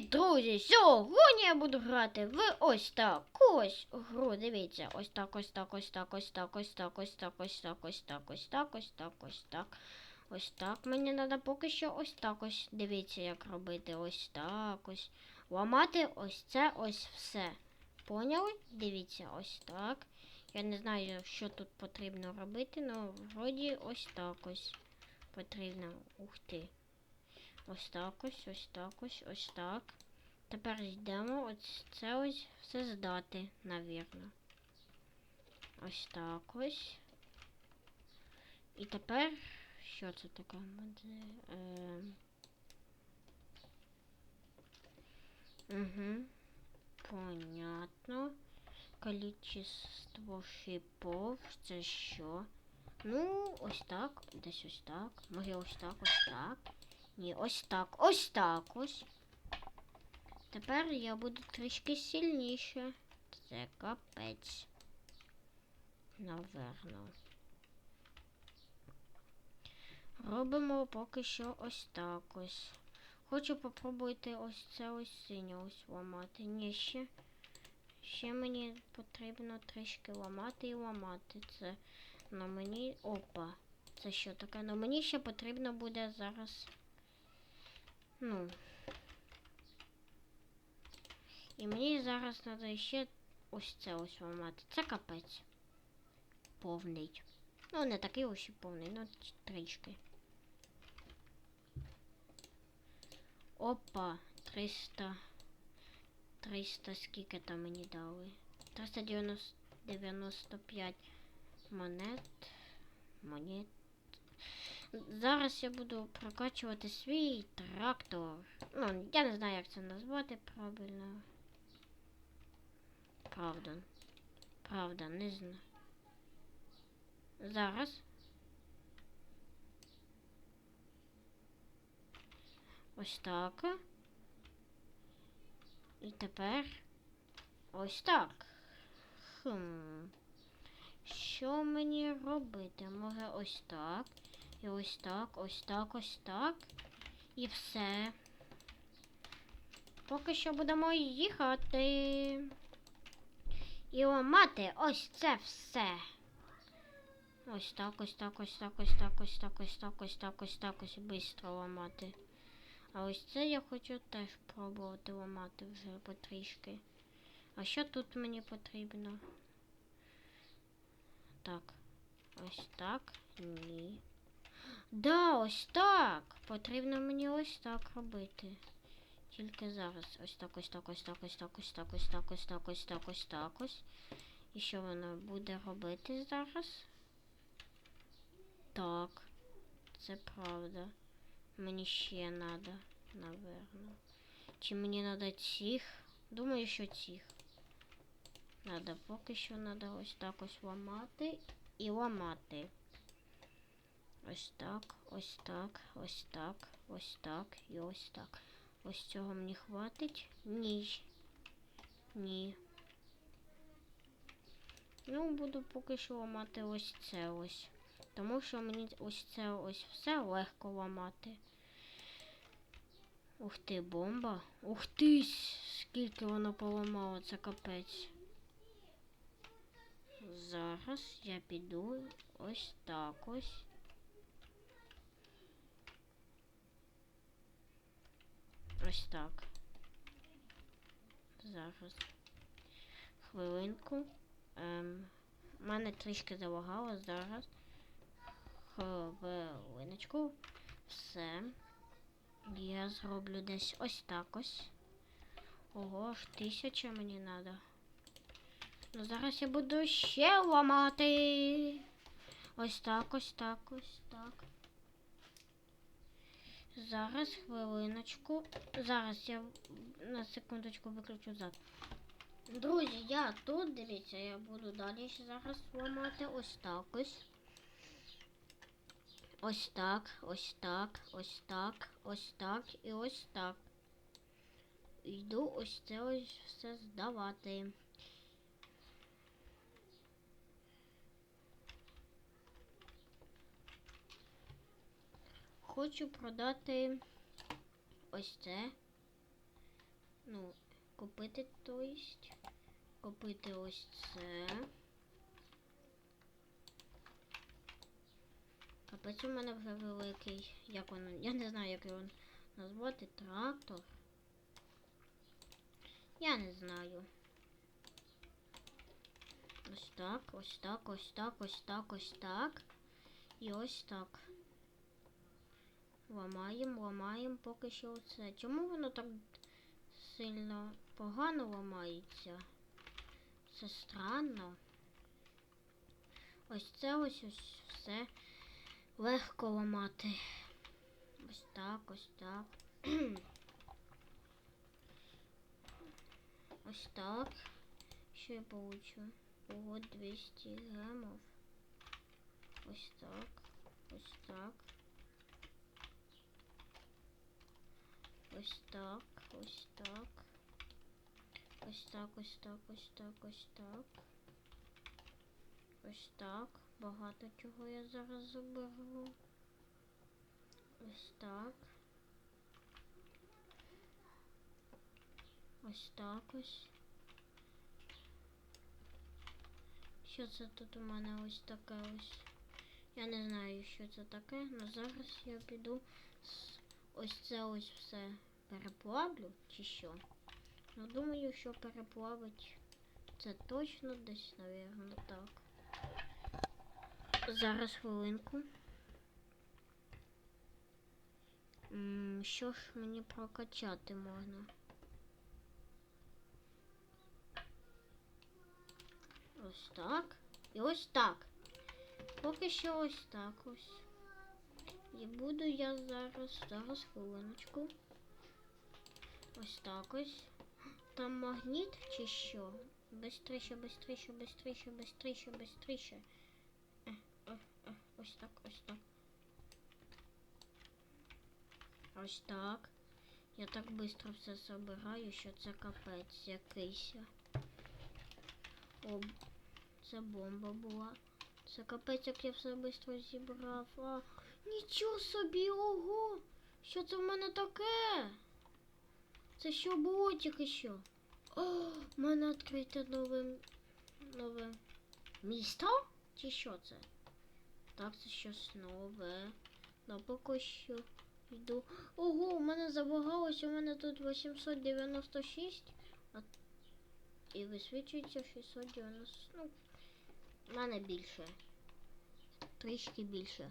Привіт, друзі! Сьогодні я буду грати в ось таку ось гру. Дивіться, ось так, ось так, ось так, ось так, ось так, ось так, ось так, ось так, ось так, ось так, ось так. Ось так. Мені треба поки що ось так ось. Дивіться, як робити. Ось так ось. Ламати ось це ось все. Поняли? Дивіться, ось так. Я не знаю, що тут потрібно робити, але вроді ось так ось потрібно. Ух ти. Ось так ось, ось так ось, ось так. Тепер йдемо ось це ось все здати, навірно. Ось так ось. І тепер. Що це таке? Е... Угу. Понятно. Количество шипов. Це що? Ну, ось так. Десь ось так. Може ось так, ось так. Ні, ось так, ось так ось. Тепер я буду трішки сильніше. Це капець. Наверно. Робимо поки що ось так ось. Хочу попробувати ось це ось синє ось ламати. Ні, ще. Ще мені потрібно трішки ламати і ламати це. На мені. Опа. Це що таке? На мені ще потрібно буде зараз. Ну. І мені зараз треба ще ось це ось ламати. Це капець. Повний. Ну, не такий ось і повний, ну трішки. Опа, 300. 300 скільки там мені дали? 395 монет. Монет. Зараз я буду прокачувати свій трактор. Ну, я не знаю, як це назвати правильно. Правда. Правда, не знаю. Зараз. Ось так. І тепер ось так. Хм. Що мені робити? Може ось так. І ось так, ось так, ось так. І все. Поки що будемо їхати. І ламати ось це все. Ось так, ось так, ось так, ось так, ось так, ось так, ось так, ось так, ось швидко ламати. А ось це я хочу теж пробувати ламати вже потрішки. А що тут мені потрібно? Так. Ось так. Ні. Да, ось так. Потрібно мені ось так робити. Тільки зараз. Ось так, ось так, ось так, ось так, ось так, ось так, ось так, ось так, ось так ось. І що воно буде робити зараз? Так. Це правда. Мені ще надо, наверно. Чи мені надо цих? Думаю, що цих. Надо поки що надо ось так ось ламати і ламати. Ось так, ось так, ось так, ось так і ось так. Ось цього мені хватить? Ні. Ні. Ну, буду поки що ламати ось це ось. Тому що мені ось це ось все легко ламати. Ух ти, бомба. Ух ти! Скільки воно поламало, це капець. Зараз я піду ось так ось. Ось так. Зараз. Хвилинку. Ем, мене трішки залагало зараз. Хвилиночку. Все. Я зроблю десь ось так ось. Ого, ж тисяча мені треба. Ну зараз я буду ще ламати. Ось так, ось так, ось так. Зараз хвилиночку. Зараз я на секундочку виключу зад. Друзі, я тут, дивіться, я буду далі зараз ламати ось так ось. Ось так, ось так, ось так, ось так і ось так. Йду ось це ось все здавати. Хочу продати ось це. Ну, купити, то есть. Купити ось це. Капець у мене вже великий. Як воно? Я не знаю, як його назвати. Трактор. Я не знаю. Ось так, ось так, ось так, ось так, ось так. І ось так. Ламаємо, ламаємо поки що оце. Чому воно так сильно погано ламається? Це странно. Ось це ось ось все легко ламати. Ось так, ось так. ось так. Що я получу? Ого, 200 грамів. Ось так. Ось так. Ось так, ось так. Ось так, ось так, ось так, ось так. Ось так. Багато чого я зараз заберу. Ось так. Ось так ось. Що це тут у мене ось таке ось? Я не знаю, що це таке, але зараз я піду з ось це ось все переплавлю чи що. Ну, думаю, що переплавить це точно десь, напевно, так. Зараз хвилинку. Що ж мені прокачати можна? Ось так. І ось так. Поки що ось так ось. І буду я зараз, зараз хвилиночку. Ось так ось. Там магніт чи що? Бистріше, бистріше, бистріше, бистріше, бистріше. Е, е, е, ось так, ось так. Ось так. Я так швидко все собираю, що це капець якийсь. О, це бомба була. Це капець, як я все швидко зібрав. А, нічого собі, ого! Що це в мене таке? Це що було тільки що? О, в мене відкрите нове, нове місто? Чи що це? Так, це щось нове. Ну, поки що йду. Ого, у мене забагалось, у мене тут 896, а і висвічується 690. Ну, в мене більше. Трішки більше.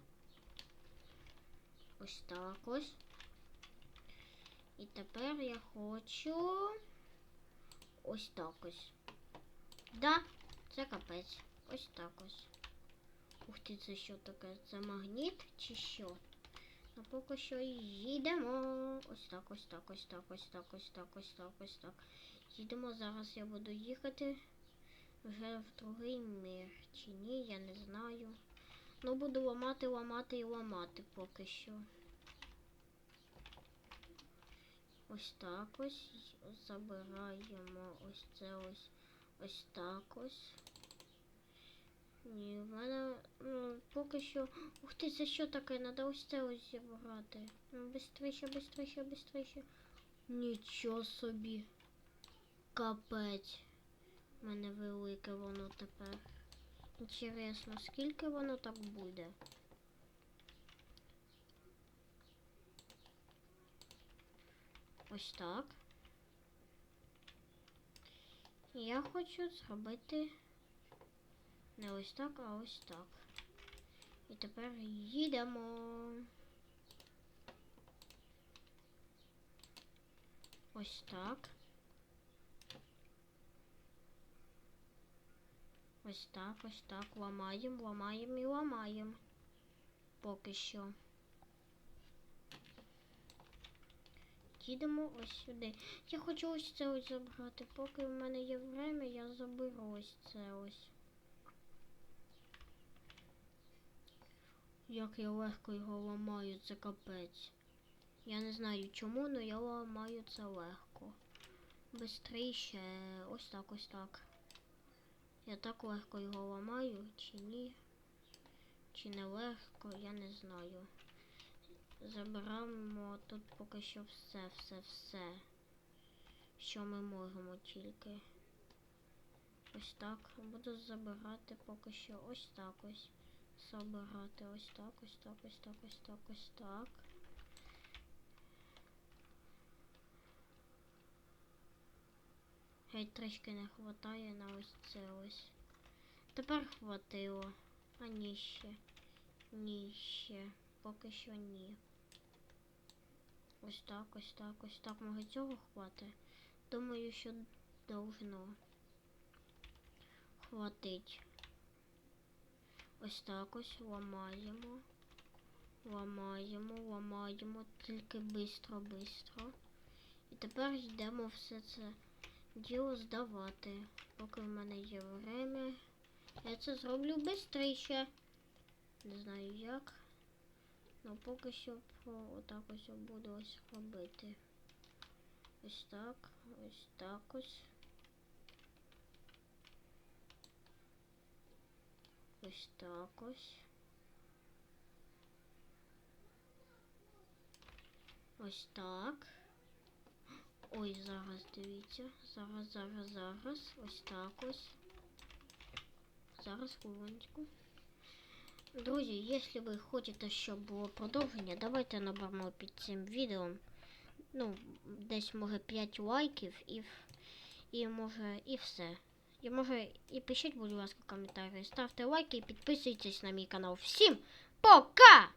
Ось так ось. І тепер я хочу ось так ось. Да, це капець. Ось так ось. Ух ти, це що таке? Це магніт чи що? Ну поки що їдемо. Ось так, ось так, ось так, ось так, ось так, ось так, ось так. Їдемо. Зараз я буду їхати вже в другий мір. Чи ні, я не знаю. Ну буду ламати, ламати і ламати поки що. Ось так ось. Забираємо ось це ось. Ось так ось. Ні, в мене ну, поки що. Ух ти, це що таке? Надо ось це ось зібрати. Ну, бистріше, бистріше, бистріше. Нічого собі. Капець. У мене велике воно тепер. Інтересно, скільки воно так буде? Ось так. Я хочу зробити не ось так, а ось так. І тепер їдемо. Ось так. Ось так, ось так. Ламаємо, ламаємо і ламаємо. Поки що. Їдемо ось сюди. Я хочу ось це ось забрати. Поки в мене є время, я заберу ось це ось. Як я легко його ламаю, це капець. Я не знаю чому, але я ламаю це легко. Бистріше. Ось так, ось так. Я так легко його ламаю, чи ні? Чи не легко, я не знаю. Забираємо тут поки що все, все, все. що ми можемо тільки. Ось так. Буду забирати поки що ось так ось. Забирати ось так, ось так, ось так, ось так, ось так. Геть трішки не хватає на ось це ось. Тепер хватило. А ні ще. Ні ще. Поки що ні. Ось так, ось так, ось так. Може цього хватить? Думаю, що должно хватить. Ось так ось ламаємо. Ламаємо, ламаємо, тільки бистро, бистро. І тепер йдемо все це діло здавати. Поки в мене є время. Я це зроблю швидше. Не знаю як. Ну поки що отак ось буду ось робити. Ось так, ось так ось. Ось так ось. Ось так. Ой, зараз дивіться. Зараз, зараз, зараз. Ось так ось. Зараз хвилиночку. Друзі, якщо ви хочете, щоб було продовження, давайте наберемо під цим відео. Ну, десь може 5 лайків і, і може і все. І може і пишіть, будь ласка, коментарі. Ставте лайки і підписуйтесь на мій канал. Всім пока!